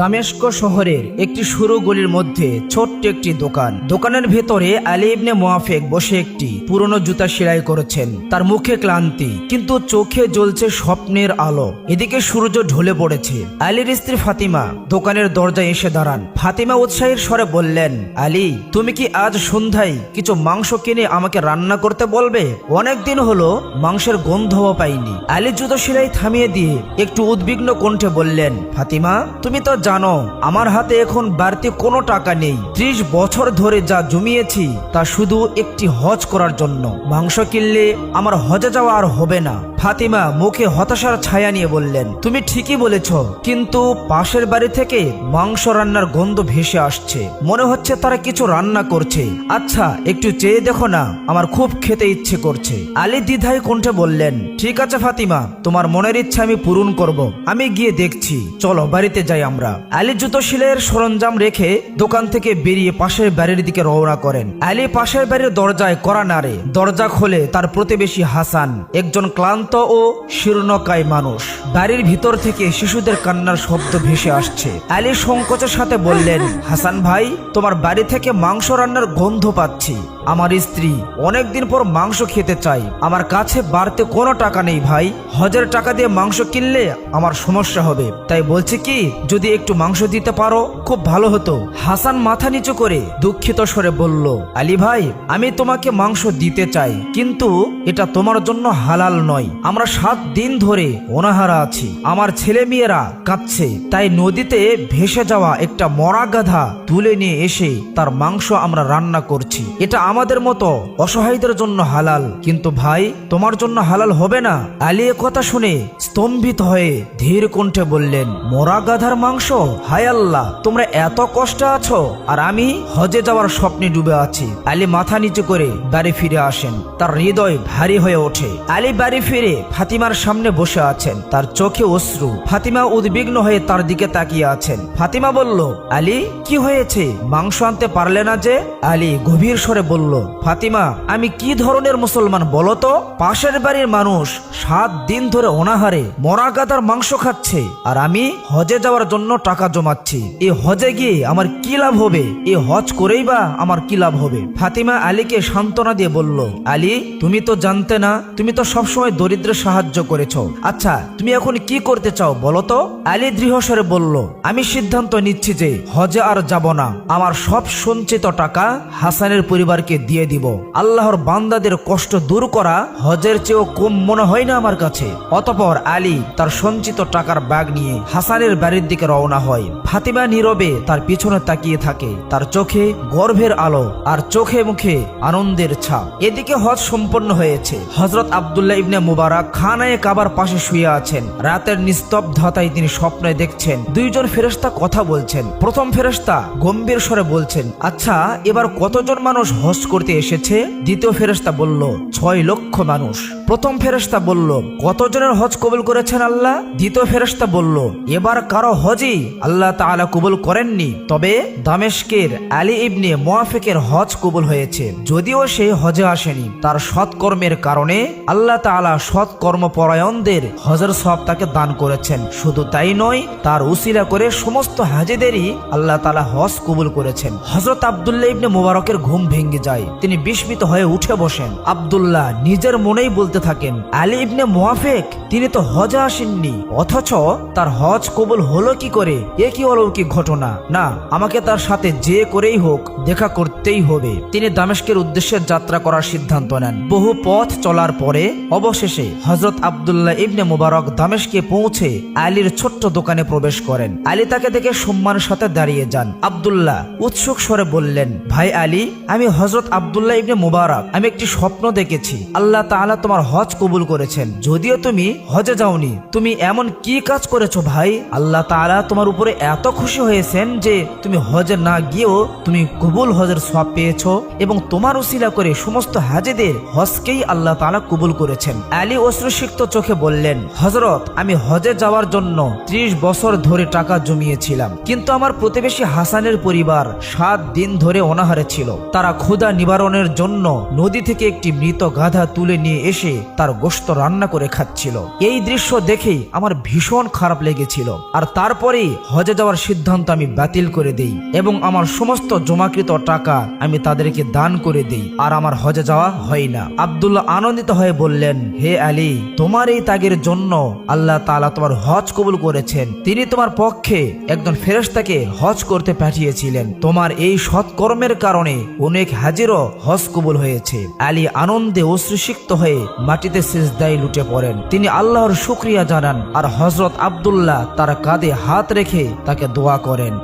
দামেস্ক শহরের একটি সরু গলির মধ্যে ছোট্ট একটি দোকান। দোকানের ভেতরে আলী ইবনে মোয়াফেক বসে একটি পুরনো জুতা সেলাই করেছেন। তার মুখে ক্লান্তি, কিন্তু চোখে জ্বলছে স্বপ্নের আলো। এদিকে সূর্য ঢলে পড়েছে। আলীর স্ত্রী ফাতিমা দোকানের দরজায় এসে দাঁড়ান। ফাতিমা উৎসাহের স্বরে বললেন, আলী, তুমি কি আজ সন্ধ্যায় কিছু মাংস কিনে আমাকে রান্না করতে বলবে? অনেক দিন হলো মাংসের গন্ধও পাইনি। আলী জুতো সেলাই থামিয়ে দিয়ে একটু উদ্বিগ্ন কণ্ঠে বললেন, ফাতিমা, তুমি তো জানো, আমার হাতে এখন বাড়তি কোনো টাকা নেই। ত্রিশ বছর ধরে যা জমিয়েছি, তা শুধু একটি হজ করার জন্য। মাংস কিনলে আমার হজে যাওয়া আর হবে না। ফাতিমা মুখে হতাশার ছায়া নিয়ে বললেন, তুমি ঠিকই বলেছ, কিন্তু পাশের বাড়ি থেকে মাংস রান্নার গন্ধ ভেসে আসছে। মনে হচ্ছে তারা কিছু রান্না করছে। আচ্ছা একটু চেয়ে দেখো না, আমার খুব খেতে ইচ্ছে করছে। আলী দ্বিধায় কণ্ঠে বললেন, ঠিক আছে ফাতিমা, তোমার মনের ইচ্ছা আমি পূরণ করব। আমি গিয়ে দেখছি। চলো, বাড়িতে যাই আমরা। আলী জুতো শিলের সরঞ্জাম রেখে দোকান থেকে বেরিয়ে পাশের বাড়ির দিকে রওনা করেন। আলী পাশের বাড়ির দরজায় করা নাড়ে। দরজা খোলে তার প্রতিবেশী হাসান, একজন ক্লান্ত ও শীর্ণকায় মানুষ। বাড়ির ভিতর থেকে শিশুদের কান্নার শব্দ ভেসে আসছে। আলী সংকোচের সাথে বললেন, হাসান ভাই, তোমার বাড়ি থেকে মাংস রান্নার গন্ধ পাচ্ছি। আমার স্ত্রী অনেকদিন পর মাংস খেতে চাই। আমার কাছে বাড়তে কোনো টাকা নেই ভাই। হজের টাকা দিয়ে মাংস কিনলে আমার সমস্যা হবে। তাই বলছি কি, যদি একটু মাংস দিতে পারো, খুব ভালো হতো। হাসান মাথা নিচু করে দুঃখিত স্বরে বলল, আলী ভাই, আমি তোমাকে মাংস দিতে চাই, কিন্তু এটা তোমার জন্য হালাল নয়। আমরা সাত দিন ধরে অনাহারা আছি। আমার ছেলে মেয়েরা কাঁদছে। তাই নদীতে ভেসে যাওয়া একটা মরা গাধা তুলে নিয়ে এসে তার মাংস আমরা রান্না করছি। এটা আমাদের মতো অসহায়দের জন্য হালাল। কিন্তু ভাই, তোমার জন্য হালাল হবে না? আলী কথা শুনে স্তম্ভিত হয়ে ধীর কণ্ঠে বললেন, মরা গাধার মাংস? হায় আল্লাহ, তোমরা এত কষ্ট আছো? আর আমি হজে যাওয়ার স্বপ্নে ডুবে আছি। আলী মাথা নিচু করে বাড়ি ফিরে আসেন। তার হৃদয় ভারী হয়ে ওঠে। আলী বাড়ি ফিরে ফাতিমার সামনে বসে আছেন। তার চোখে অশ্রু। ফাতিমা উদ্বিগ্ন হয়ে তার দিকে তাকিয়ে আছেন। ফাতিমা বলল, আলী, কি হয়েছে? মাংস আনতে পারলে না যে? আলী গভীর স্বরে বলল ফাতিমা, আমি কি ধরনের মুসলমান বলো তো? পাশের বাড়ির মানুষ সাত দিন ধরে অনাহারে, মরা গাদার মাংস খাচ্ছে, আর আমি হজে যাওয়ার জন্য টাকা জমাচ্ছি। এই হজে গিয়ে আমার কি লাভ হবে? এই হজ করেই বা আমার কি লাভ হবে? ফাতিমা আলীকে সান্ত্বনা দিয়ে বলল, আলী, তুমি তো জানতে না, তুমি তো সবসময় দরিদ্রের সাহায্য করেছ। আচ্ছা তুমি এখন কি করতে চাও বলো তো? আলী দৃঢ়স্বরে বলল, আমি সিদ্ধান্ত নিচ্ছি যে হজে আর যাব না। আমার সব সঞ্চিত টাকা হাসানের পরিবারকে দিয়ে দিব। আল্লাহর বান্দাদের কষ্ট দূর করা হজের চেয়েও কম মনে হয় না আমার কাছে। অতপর আলী তার সঞ্চিত টাকার ব্যাগ নিয়ে হাসানের বাড়ির দিকে রওনা হয়। ফাতিমা নীরবে তার পিছনে তাকিয়ে থাকে। তার চোখে গর্ভের আলো আর চোখে মুখে আনন্দের ছাপ। এদিকে হজ সম্পন্ন হয়েছে। হজরত আবদুল্লাহ ইবনে মুবারক খানায় কাবার পাশে শুয়ে আছেন। রাতের নিস্তব্ধতায় তিনি স্বপ্নে দেখছেন। দুইজন ফেরেস্তা কথা বলছেন। প্রথম ফেরেস্তা গম্ভীর স্বরে বলছেন আচ্ছা এবার কতজন মানুষ হজ করতে এসেছে। দ্বিতীয় ফেরেস্তা বলল, ছয় লক্ষ মানুষ। প্রথম ফেরেস্তা বলল, কতজনের হজ কবুল করেছেন আল্লাহ? দ্বিতীয় ফেরেস্তা বলল, এবার কারও হজই আল্লাহ তাআলা কবুল করেননি। তবে দামেশকের আলী ইবনে মোয়াফেকের হজ কবুল হয়েছে। যদিও সে হজে আসেনি, তার সৎকর্মের কারণে আল্লাহ তাআলা সৎ কর্মপরায়ণদের হজের সব তাকে দান করেছেন। শুধু তাই নয়, তার উসিলা করে সমস্ত হাজিদেরই আল্লাহ তাআলা হজ কবুল করেছেন। হজরত আবদুল্লাহ ইবনে মুবারকের ঘুম ভেঙে যায়। তিনি বিস্মিত হয়ে উঠে বসেন। আবদুল্লাহ নিজের মনেই বলতে থাকেন, আলী ইবনে মোয়াফেক তিনি তো হজে আসেননি। অথচ তার হজ কবুল হলো কি করে? এ কি অলৌকিক ঘটনা? না, আমাকে তার সাথে যে করেই হোক, দেখা করতেই হবে। তিনি দামেস্কের উদ্দেশ্যে যাত্রা করার সিদ্ধান্ত নেন। বহু পথ চলার পরে, অবশেষে হজরত আবদুল্লাহ ইবনে মুবারক দামেশকে পৌঁছে আলীর ছোট্ট দোকানে প্রবেশ করেন। আলী তাকে দেখে সম্মানের সাথে দাঁড়িয়ে যান। আবদুল্লাহ উৎসুক স্বরে বললেন, ভাই আলী, আমি হজরত আবদুল্লাহ ইবনে মুবারক, আমি একটি স্বপ্ন দেখেছি। আল্লাহ তাআলা তোমার হজ কবুল করেছেন। যদিও তুমি হজে যাওনি, তুমি এমন কি কাজ করেছ ভাই? আল্লাহ তাআলা তোমার উপরে এত খুশি হয়েছেন যে তুমি হজে না গিয়েও তুমি কবুল হজের সব পেয়েছ এবং তোমার উসিলা করে সমস্ত হাজেদের হজকেই আল্লাহ তাআলা কবুল করেছেন। আলী অশ্রুসিক্ত চোখে বললেন হজরত আমি হজে যাওয়ার জন্য ত্রিশ বছর ধরে টাকা জমিয়েছিলাম। কিন্তু আমার প্রতিবেশী হাসানের পরিবার সাত দিন ধরে অনাহারে ছিল। তারা ক্ষুধা ক্ষুধা নিবারণের জন্য নদী থেকে একটি মৃত গাধা তুলে নিয়ে এসে তার গোশত রান্না করে খাচ্ছিল। এই দৃশ্য দেখেই আমার ভীষণ খারাপ লেগেছিল। আর তারপরেই হজে যাওয়ার সিদ্ধান্ত আমি বাতিল করে দেই এবং আমার সমস্ত জমাকৃত টাকা আমি তাদেরকে দান করে দেই। আর আমার হজে যাওয়া হয় না। আব্দুল্লাহ আনন্দিত হয়ে বললেন, হে আলী, তোমার এই তাগের জন্য আল্লাহ তাআলা তোমার হজ কবুল করেছেন। তিনি তোমার পক্ষে একজন ফেরেশতাকে হজ করতে পাঠিয়েছিলেন। তোমার এই সৎকর্মের কারণে অনেক হাজিরও হজ কবুল হয়েছে। আলী আনন্দে অশ্রুসিক্ত হয়ে মাটিতে সিজদায় লুটে পড়েন। তিনি আল্লাহর শুক্রিয়া জানান আর হজরত আবদুল্লাহ তার কাঁধে হাত রেখে তাকে দোয়া করেন।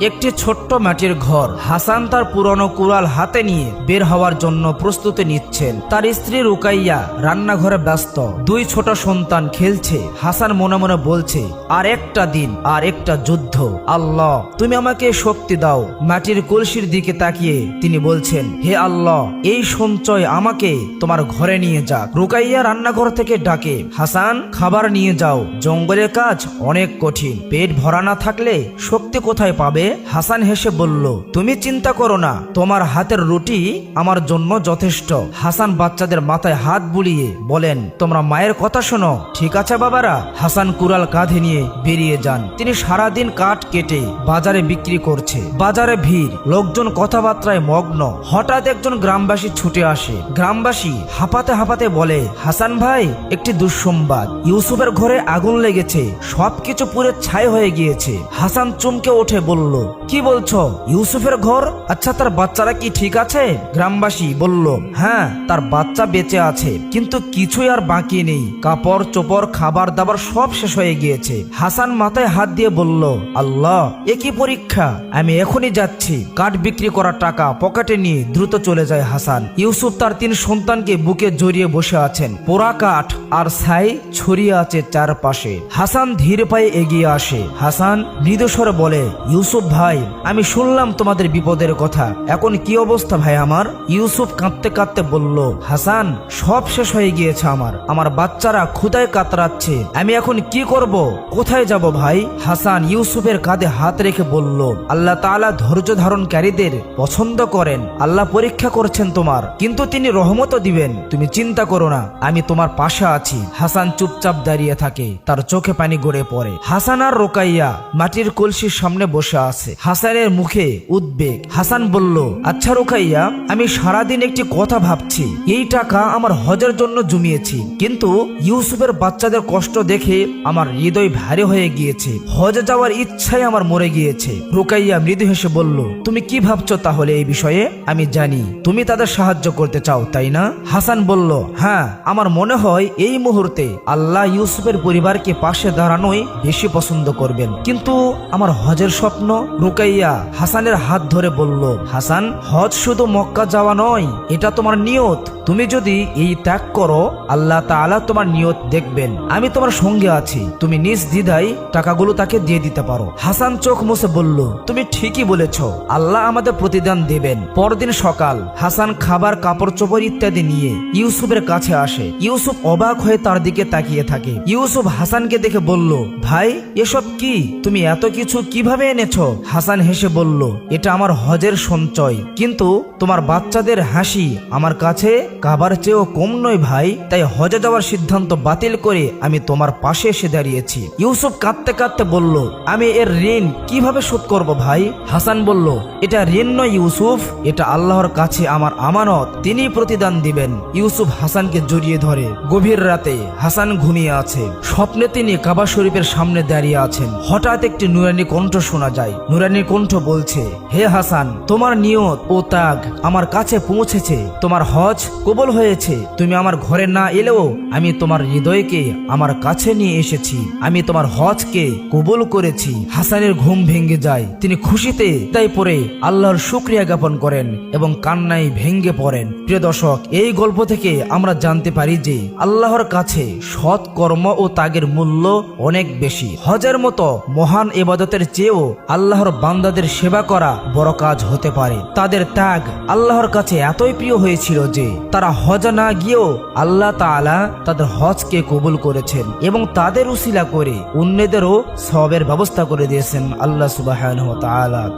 একটি ছোট্ট মাটির ঘর। হাসান তার পুরনো কুড়াল হাতে নিয়ে বের হওয়ার জন্য প্রস্তুতি নিচ্ছেন। তার স্ত্রী রুকাইয়া রান্নাঘরে ব্যস্ত। দুই ছোট সন্তান খেলছে। হাসান মনে মনে বলছে, আর একটা দিন, আর একটা যুদ্ধ। আল্লাহ, তুমি আমাকে শক্তি দাও। মাটির কলসির দিকে তাকিয়ে তিনি বলছেন, হে আল্লাহ, এই সঞ্চয় আমাকে তোমার ঘরে নিয়ে যাক। রুকাইয়া রান্নাঘর থেকে ডাকে, হাসান, খাবার নিয়ে যাও। জঙ্গলের কাজ অনেক কঠিন। পেট ভরা না থাকলে শক্তি কোথায় পাবে? হাসান হেসে বলল, তুমি চিন্তা করো না, তোমার হাতের রুটি আমার জন্য যথেষ্ট। হাসান বাচ্চাদের মাথায় হাত বুলিয়ে বলেন, তোমরা মায়ের কথা শোনো। ঠিক আছে বাবারা? হাসান কুড়াল কাঁধে নিয়ে বেরিয়ে যান। তিনি সারাদিন কাঠ কেটে বাজারে বিক্রি করছে। বাজারে ভিড়, লোকজন কথাবার্তায় মগ্ন। হঠাৎ একজন গ্রামবাসী ছুটে আসে। গ্রামবাসী হাঁপাতে হাঁপাতে বলে, হাসান ভাই, একটি দুঃসংবাদ। ইউসুফের ঘরে আগুন লেগেছে। সবকিছু পুরে ছাই হয়ে গিয়েছে। হাসান চমকে উঠে বলল কি বলছো? ইউসুফের ঘর? আচ্ছা তার বাচ্চারা কি ঠিক আছে? গ্রামবাসী বলল হ্যাঁ তার বাচ্চা বেঁচে আছে, কিন্তু কিছুই আর বাকি নেই। কাপড়, চোপড়, খাবার দাবার সব শেষ হয়ে গিয়েছে। হাসান মাথায় হাত দিয়ে বলল, আল্লাহ, এ কি পরীক্ষা? আমি এখনই যাচ্ছি। কাঠ বিক্রি করার টাকা পকেটে নিয়ে দ্রুত চলে যায় হাসান। ইউসুফ তার তিন সন্তানকে বুকে জড়িয়ে বসে আছেন। পোড়া কাঠ আর ছাই ছড়িয়ে আছে চারপাশে। হাসান ধীর পায়ে এগিয়ে আসে। হাসান মৃদুস্বরে বলে, ইউসুফ ভাই, আমি শুনলাম তোমাদের বিপদের কথা। এখন কি অবস্থা ভাই আমার? ইউসুফ কাঁদতে কাঁদতে বলল, হাসান, সব শেষ হয়ে গিয়েছে আমার। আমার বাচ্চারা ক্ষুদায় কাতরাচ্ছে। আমি এখন কি করব? কোথায় যাব ভাই? হাসান ইউসুফের কাঁধে হাত রেখে বলল, আল্লাহ তাআলা ধৈর্য ধারণকারীদের পছন্দ করেন। আল্লাহ পরীক্ষা করছেন তোমার, কিন্তু তিনি রহমতও দিবেন। তুমি চিন্তা করো না, আমি তোমার পাশে আছি। হাসান চুপচাপ দাঁড়িয়ে থাকে, তার চোখে পানি গড়ে পড়ে। হাসান আর রোকাইয়া মাটির কলসির সামনে বসে আছে। হাসানের মুখে উদ্বেগ। হাসান বলল আচ্ছা রোকাইয়া, আমি সারাদিন একটি কথা ভাবছি। এই টাকা আমার হজের জন্য জমিয়েছি। কিন্তু ইউসুফের বাচ্চাদের কষ্ট দেখে আমার হৃদয় ভারী হয়ে গিয়েছে। হজে যাওয়ার ইচ্ছাই আমার মরে গিয়েছে। রুকাইয়া মৃদু হেসে বলল, তুমি কি ভাবছ তাহলে এই বিষয়ে? আমি জানি। তুমি তাদের সাহায্য করতে চাও, তাই না? হাসান বলল হ্যাঁ আমার মনে হয় এই মুহূর্তে আল্লাহ ইউসুফের পরিবারকে পাশে দাঁড়ানোই বেশি পছন্দ করবেন। কিন্তু আমার হজের স্বপ্ন রুকাইয়া হাসানের হাত ধরে বলল, হাসান, হজ শুধু মক্কা যাওয়া নয়, এটা তোমার নিয়ত। তুমি যদি এই ত্যাগ করো, আল্লাহ তাআলা তোমার নিয়ত দেখবেন। আমি তোমার সঙ্গে আছি। তুমি নিজ দ্বিধায় টাকাগুলো তাকে দিয়ে দিতে পারো। হাসান চোখ মুছে বলল, তুমি ঠিকই বলেছ। আল্লাহ আমাদের প্রতিদান দেবেন। পরদিন সকাল, হাসান খাবার, কাপড়, চোপড় ইত্যাদি নিয়ে ইউসুফের কাছে আসে। ইউসুফ অবাক হয়ে তার দিকে তাকিয়ে থাকে। ইউসুফ হাসানকে দেখে বলল, ভাই, এসব কি? তুমি এত কিছু কীভাবে এনেছো? হাসান হেসে বলল, এটা আমার হজের সঞ্চয়। কিন্তু তোমার বাচ্চাদের হাসি আমার কাছে কাবার চেয়েও কম নয় ভাই। তাই হজে যাওয়ার সিদ্ধান্ত বাতিল করে আমি তোমার পাশে এসে দাঁড়িয়েছি। ইউসুফ কাঁদতে কাঁদতে বলল, আমি এর ঋণ কীভাবে শোধ করব ভাই? হাসান বলল, এটা ঋণ নয় ইউসুফ, এটা আল্লাহর কাছে আমার আমানত। তিনি প্রতিদান দিবেন। ইউসুফ হাসানকে জড়িয়ে ধরে। গভীর রাতে হাসান ঘুমিয়ে আছে। স্বপ্নে তিনি কাবা শরীফের সামনে দাঁড়িয়ে আছেন। হঠাৎ একটি নুরানি কণ্ঠ শোনা যায়। নুরানি কণ্ঠ বলছে, হে হাসান, তোমার নিয়ত ও তাগ আমার কাছে পৌঁছেছে। তোমার হজ কবল হয়েছে। তুমি আমার ঘরে না এলেও আমি তোমার হৃদয়কে আমার কাছে নিয়ে এসেছি। আমি তোমার হজকে কবুল করেছি। হাসানের ঘুম ভেঙে যায়। তিনি খুশিতে তাই পরে আল্লাহর শুক্রিয়া জ্ঞাপন করেন এবং কান্নায় ভেঙ্গে পড়েন। প্রিয় দর্শক, এই গল্প থেকে আমরা জানতে পারি যে আল্লাহর কাছে সৎ কর্ম ও তাগের মূল্য অনেক বেশি। হজের মতো মহান এবাদতের চেয়েও আল্লাহ আল্লাহর বান্দাদের সেবা করা বড় কাজ হতে পারে। তাদের ত্যাগ আল্লাহর কাছে এতই প্রিয় হয়েছিল যে, তারা হজ না গিয়েও আল্লাহ তাআলা তাদের হজকে কবুল করেছেন এবং তাদের উসিলা করে অন্যদেরও সবের ব্যবস্থা করে দিয়েছেন আল্লাহ সুবাহ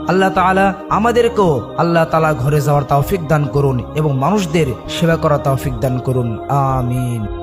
আল্লাহ তাআলা আমাদেরকেও আল্লাহ তাআলা ঘরে যাওয়ার তৌফিক দান করুন এবং মানুষদের সেবা করা তৌফিক দান করুন। আমিন।